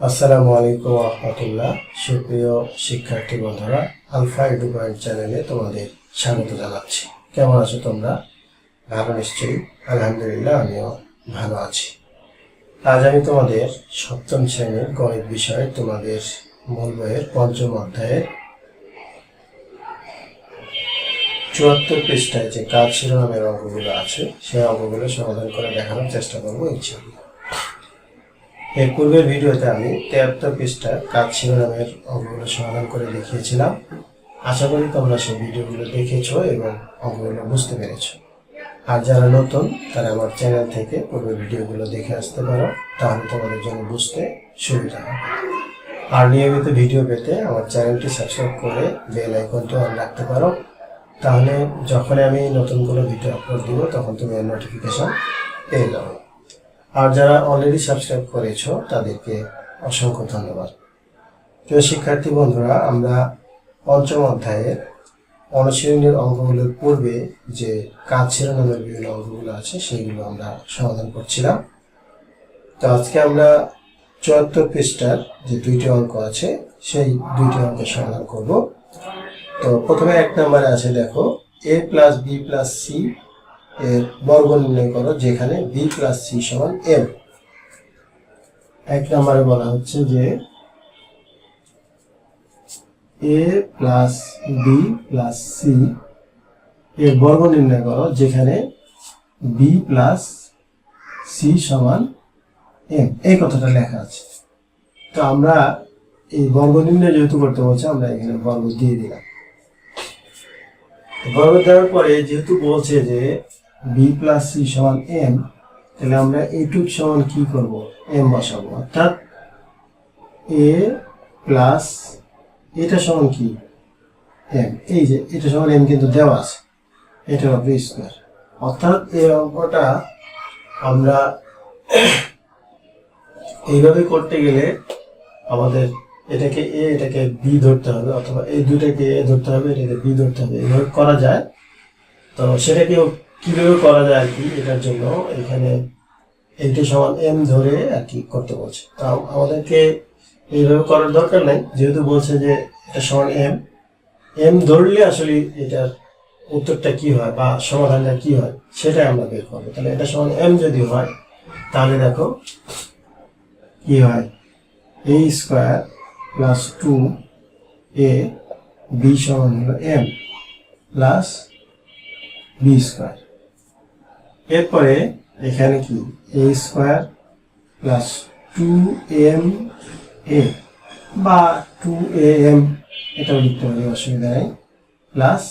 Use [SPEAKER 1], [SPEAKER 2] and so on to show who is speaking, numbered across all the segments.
[SPEAKER 1] আসসালামু আলাইকুম রহমতুল্লাহ। সুপ্রিয় শিক্ষার্থী বন্ধুরা, আলফা এডু চ্যানেলে তোমাদের স্বাগত জানাচ্ছি। কেমন আছো তোমরা? ভালো নিশ্চয়ই। আলহামদুলিল্লাহ, আমিও ভালো আছি। আজ আমি তোমাদের সপ্তম শ্রেণির গণিত বিষয়ে তোমাদের মূল বইয়ের পঞ্চম অধ্যায়ের চুয়াত্তর পৃষ্ঠায় যে কাজ শিরোনামের অঙ্কগুলো আছে, সেই অঙ্কগুলো সমাধান করে দেখানোর চেষ্টা করব, ইনশাআল্লাহ। এর পূর্বের ভিডিওতে আমি তেয়াত্তর পৃষ্ঠার কাজ শিরোনামের অঙ্কগুলো সমাধান করে দেখিয়েছিলাম। আশা করি তোমরা সেই ভিডিওগুলো দেখেছ এবং অঙ্কগুলো বুঝতে পেরেছ। আর যারা নতুন, তারা আমার চ্যানেল থেকে পূর্বের ভিডিওগুলো দেখে আসতে পারো, তাহলে তোমাদের জন্য বুঝতে সুবিধা হবে। আর নিয়মিত ভিডিও পেতে আমার চ্যানেলটি সাবস্ক্রাইব করে বেল আইকনটি অন রাখতে পারো। তাহলে যখন আমি নতুন কোনো ভিডিও আপলোড দিব, তখন তুমি নোটিফিকেশন পেয়ে যাবে। আর যারা অলরেডি সাবস্ক্রাইব করেছ, তাদেরকে অসংখ্য ধন্যবাদ। প্রিয় শিক্ষার্থী বন্ধুরা, আমরা পঞ্চম অধ্যায়ের অনুশীলনের অঙ্কগুলোর পূর্বে যে কাজ শিরোনামের বিভিন্ন অঙ্কগুলো আছে, সেইগুলো আমরা সমাধান করছিলাম। তো আজকে আমরা চুয়াত্তর পৃষ্ঠার যে দুইটি অঙ্ক আছে, সেই দুইটি অঙ্কের সমাধান করব। তো প্রথমে এক নম্বরে আছে, দেখো A plus B plus C এর বর্গ নির্ণয় করো, যেখানে বি প্লাস সি সমান এম এক নম্বরে বলা হচ্ছে যে A plus B plus C এর বর্গ নির্ণয় করো, যেখানে বি প্লাস সি সমান এম এই কথাটা লেখা আছে। তো আমরা এই বর্গ নির্ণয় যেহেতু করতে বলছে, আমরা এখানে বর্গ দিয়ে দিলাম। বর্গ দেওয়ার পরে যেহেতু বলছে যে বি প্লাস সি সমান এম তাহলে আমরা এটুক সমান কি করব? এম বসাবো। অর্থাৎ এ প্লাস এটা সমান কি? এম এই যে, এটা সমান এম কিন্তু দেওয়া আছে। এটা হবে স্কোয়ার অর্থাৎ এই অঙ্কটা আমরা এইভাবে করতে গেলে আমাদের এটাকে এ এটাকে বি ধরতে হবে, অথবা এই দুটাকে এ ধরতে হবে, এটাকে বি ধরতে হবে। এইভাবে করা যায়। তো সেটাকেও কীভাবে করা যায় আর কি, এটার জন্য এখানে এইটা সমান এম ধরে আর কি করতে বলছে। তা আমাদেরকে এইভাবে করার দরকার নাই, যেহেতু বলছে যে এটা সমান এম। এম ধরলে আসলে এটার উত্তরটা কি হয় বা সমাধানটা কি হয়, সেটাই আমরা বের করব। তাহলে এটা সমান এম যদি হয়, তাহলে দেখো কি হয়? A square plus two A B সমান হলো এম প্লাস বি স্কোয়ার। এরপরে এখানে কি? A square plus two M A বা টু এ এম এটাও লিখতে পারি অসুবিধা নেই। প্লাস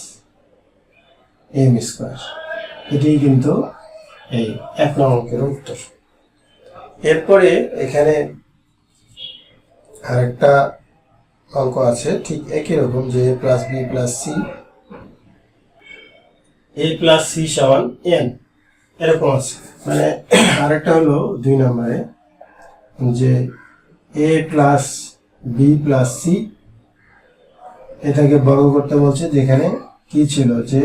[SPEAKER 1] এম স্কোয়ার এটি কিন্তু এই এক নং অঙ্কের উত্তর। এরপরে এখানে আরেকটা অঙ্ক আছে, ঠিক একই রকম যে A plus B plus C A plus C সমান এন এরকম আছে। মানে আরেকটা হলো দুই নম্বরে, যে A plus B plus C এটাকে বর্গ করতে বলছে যেখানে কি ছিল যে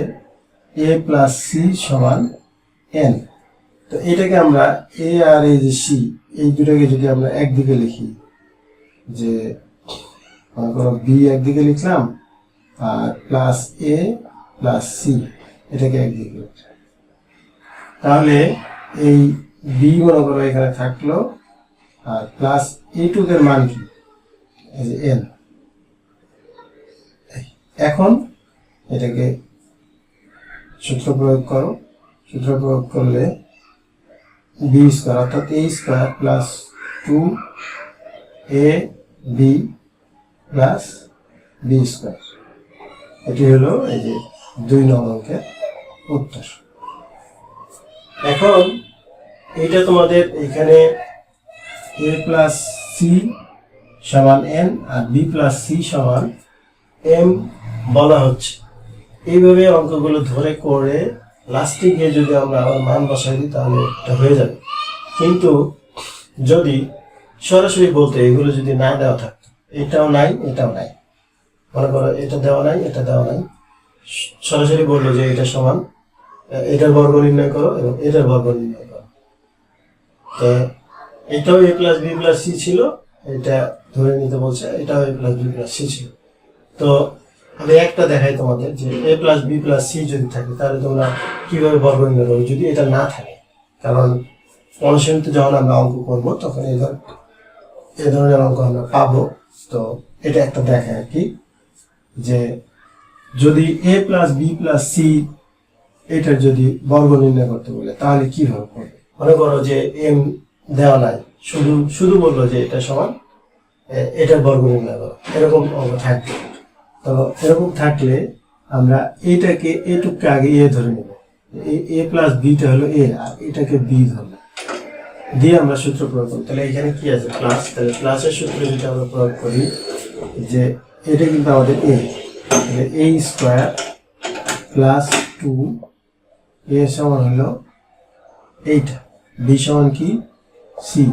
[SPEAKER 1] এ প্লাস সি সমান এন তো এটাকে আমরা এ আর এই যে সি এই দুটাকে যদি আমরা একদিকে লিখি, যে মনে বি একদিকে লিখলাম, আর প্লাস এ প্লাস সি এটাকে একদিকে লিখলাম। তাহলে এই বি মনে করো এখানে থাকল, আর প্লাস এইটুকের মান কি? এন এখন এটাকে সূত্র প্রয়োগ করো। সূত্র প্রয়োগ করলে বি স্কোয়ার অর্থাৎ A square plus two A B plus B square এটি হলো এই যে দুই নং অঙ্কের উত্তর। এখন এইটা তোমাদের এখানে এ প্লাস সি সমান এন আর বি প্লাস সি সমান এম বলা হচ্ছে। এইভাবে অঙ্কগুলো ধরে করে লাস্টে গিয়ে যদি আমরা আবার মান বসাই দিই, তাহলে এটা হয়ে যাবে। কিন্তু যদি সরাসরি বলতে এগুলো যদি না দেওয়া থাকতো এটাও নাই এটাও নাই। মনে করো এটা দেওয়া নাই, এটা দেওয়া নাই। সরাসরি বলল যে এটা সমান এটার বর্গ নির্ণয় করো এবং এটার বর্গ নির্ণয় করো। এটাও A plus B plus C ছিল, এটা ধরে নিতে বলছে, এটাও A plus B plus C ছিল। তো আমি একটা দেখাই তোমাদের যে A plus B plus C যদি থাকে, তাহলে তোমরা কীভাবে বর্গ নির্ণয় করবে যদি এটা না থাকে? কারণ অনুশীলনীতে যখন আমরা অঙ্ক করব, তখন এই ধর এ ধরনের অঙ্ক আমরা পাবো। তো এটা একটা দেখা আর কি, যে যদি A plus B plus C এটার যদি বর্গ নির্ণয় করতে বলে, তাহলে কীভাবে করবে? মনে করো যে এম দেওয়া নাই, শুধু শুধু বলল যে এটা সমান, এ- এটার বর্গ নির্ণয় করো। এরকম থাকবে। তো এরকম থাকলে আমরা এটাকে, এটুককে আগে এ ধরে নেব। এ প্লাস বিটা হলো এ আর এটাকে বি ধরবো দিয়ে আমরা সূত্র প্রয়োগ করি। তাহলে এখানে কি আছে? প্লাস তাহলে প্লাসের সূত্র যদি আমরা প্রয়োগ করি, যে এটা কিন্তু আমাদের A A square plus two A সমান হলো এইটা, বি সমান কি? C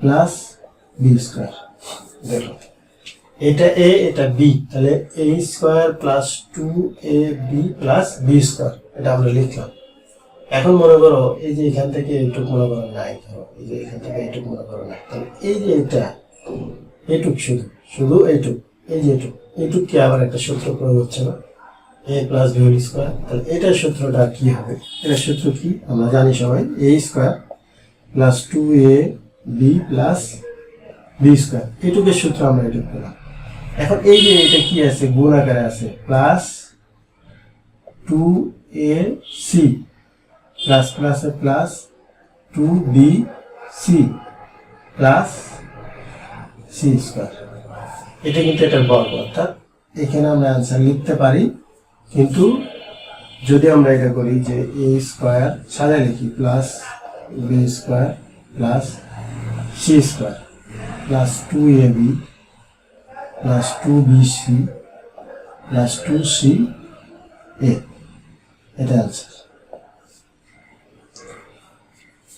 [SPEAKER 1] plus B square. দেখো, এটা এ, এটা বি, তাহলে A square plus two A B plus B square, এটা আমরা লিখলাম। এখন মনে করো, এই যে এখান থেকে এইটুক মনে করো নাই, ধরো, এই যে এখান থেকে এইটুক মনে করো নাই, তাহলে এই যে এটা এইটুক শুধু শুধু এইটুক এই যে এইটুক এইটুক কি আবার একটা সূত্র প্রয়োগ হচ্ছে না? A plus B whole square তাহলে এটার সূত্রটা কি হবে? এটার সূত্র কি? আমরা জানি সবাই A square plus two A B plus B square এটুকের সূত্র আমরা এটুক পেলাম। এখন এই যে এটা কি আছে? গুণ আকারে আছে। Plus two A C plus প্লাসে plus two B C plus C square এটা কিন্তু এটার বর্গ, অর্থাৎ এখানে আমরা অ্যান্সার লিখতে পারি কিন্তু যদি আমরা এটা করি যে এ স্কোয়ার সাজায় লিখি plus B square plus C square plus two A B plus two B C plus two C A এটা অ্যান্সার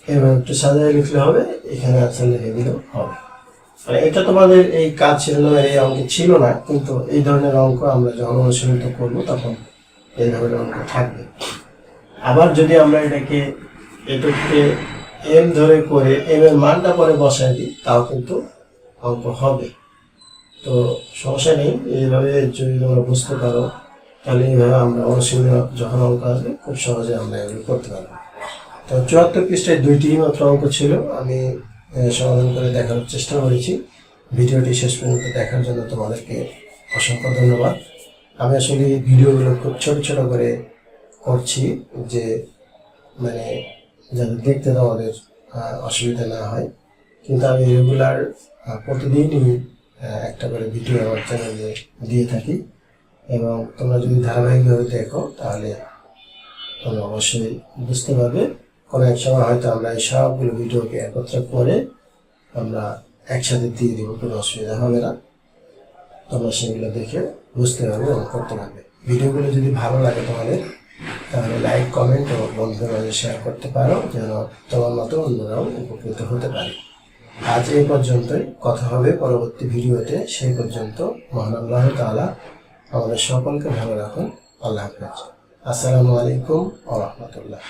[SPEAKER 1] এবার একটু সাজায় লিখলে হবে, এখানে অ্যান্সার লিখে দিলেও হবে। এটা তোমাদের এই কাজ ছিল এই অঙ্ক ছিল না, কিন্তু এই ধরনের অঙ্ক আমরা যখন অনুশীলিত করব তখন এই ধরনের অঙ্ক থাকবে। আবার যদি আমরা এটাকে এটুককে এম ধরে করে এম এর মানটা পরে বসাই দিই, তাও কিন্তু অঙ্ক হবে। তো সমস্যা নেই, এইভাবে যদি তোমরা বুঝতে পারো, তাহলে এইভাবে আমরা অনুশীলন যখন অঙ্ক আসবে, খুব সহজে আমরা এগুলো করতে পারব। তো চুয়াত্তর পৃষ্ঠায় দুইটি মাত্র অঙ্ক ছিল, আমি সমাধান করে দেখানোর চেষ্টা করেছি। ভিডিওটি শেষ পর্যন্ত দেখার জন্য তোমাদেরকে অসংখ্য ধন্যবাদ। আমি আসলে ভিডিওগুলো খুব ছোট ছোট করে করছি যে মানে যাতে দেখতে তোমাদের অসুবিধা না হয়। কিন্তু আমি রেগুলার প্রতিদিনই একটা করে ভিডিও আমার চ্যানেলে দিয়ে থাকি। এবং তোমরা যদি ধারাবাহিকভাবে দেখো, তাহলে তোমরা অবশ্যই বুঝতে পারবে। কোনো এক সময় হয়তো আমরা এই সবগুলো ভিডিওকে একত্র করে আমরা একসাথে দিয়ে দেবো, কোনো অসুবিধা হবে না। তোমরা সেগুলো দেখে বুঝতে পারবে এবং করতে পারবে। ভিডিওগুলো যদি ভালো লাগে তোমাদের, তাহলে লাইক, কমেন্ট ও বন্ধুদের মাঝে শেয়ার করতে পারো, যেন তোমার মতো অন্যরাও উপকৃত হতে পারে। আজ এই পর্যন্তই। কথা হবে পরবর্তী ভিডিওতে। সেই পর্যন্ত মহান তাআলা আমাদের সকলকে ভালো রাখুন। আল্লাহ হাফেজ। আসসালামু আলাইকুম ওয়া রাহমাতুল্লাহ।